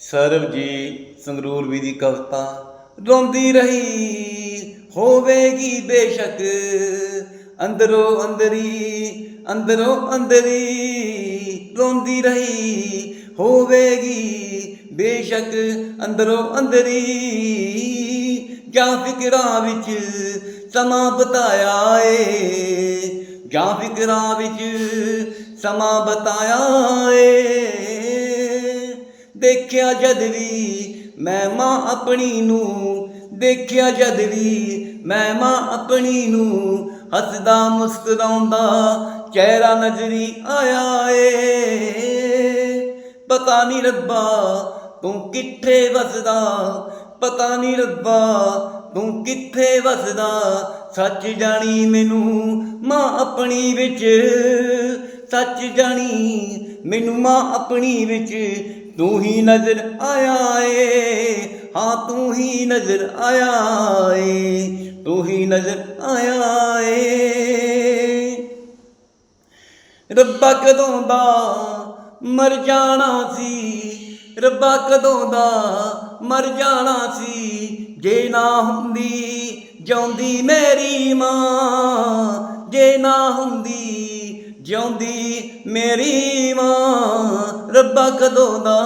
ਸਰਬਜੀਤ ਸੰਗਰੂਰ ਵੀ ਦੀ ਕਵਿਤਾ ਰੋਂਦੀ ਰਹੀ, ਹੋਵੇਗੀ ਬੇਸ਼ੱਕ ਅੰਦਰੋਂ ਅੰਦਰੀ ਅੰਦਰੋਂ ਅੰਦਰੀ ਰੋਂਦੀ ਰਹੀ, ਹੋਵੇਗੀ ਬੇਸ਼ੱਕ ਅੰਦਰੋਂ ਅੰਦਰੀ। ਜਾਂ ਫਿਕਰਾਂ ਵਿੱਚ ਸਮਾਂ ਬਤਾਇਆ ਏ, ਜਾਂ ਫਿਕਰਾਂ ਵਿੱਚ ਸਮਾਂ ਬਤਾਇਆ ਏ। ਦੇਖਿਆ ਜਦ ਵੀ ਮੈਂ ਮਾਂ ਆਪਣੀ ਨੂੰ, ਦੇਖਿਆ ਜਦ ਵੀ ਮੈਂ ਮਾਂ ਆਪਣੀ ਨੂੰ, ਹੱਸਦਾ ਮੁਸਕਰਾਉਂਦਾ ਚਿਹਰਾ ਨਜ਼ਰੀ ਆਇਆ ਏ। ਪਤਾ ਨਹੀਂ ਰੱਬਾ ਤੂੰ ਕਿੱਥੇ ਵਸਦਾ, ਪਤਾ ਨਹੀਂ ਰੱਬਾ ਤੂੰ ਕਿੱਥੇ ਵਸਦਾ, ਸੱਚ ਜਾਣੀ ਮੈਨੂੰ ਮਾਂ ਆਪਣੀ ਵਿੱਚ, ਸੱਚ ਜਾਣੀ ਮੈਨੂੰ ਮਾਂ ਆਪਣੀ ਵਿੱਚ ਤੂੰ ਹੀ ਨਜ਼ਰ ਆਇਆ ਏ ਹਾਂ ਤੂੰ ਹੀ ਨਜ਼ਰ ਆਇਆ ਏ ਤੂੰ ਹੀ ਨਜ਼ਰ ਆਇਆ ਏ ਰੱਬਾ ਕਦੋਂ ਦਾ ਮਰ ਜਾਣਾ ਸੀ, ਰੱਬਾ ਕਦੋਂ ਦਾ ਮਰ ਜਾਣਾ ਸੀ, ਜੇ ਨਾ ਹੁੰਦੀ ਜਿਉਂਦੀ ਮੇਰੀ ਮਾਂ, ਜੇ ਨਾ ਹੁੰਦੀ ਜਿਉਂਦੀ ਮੇਰੀ ਮਾਂ ਰੱਬਾ ਕਦੋਂ ਦਾ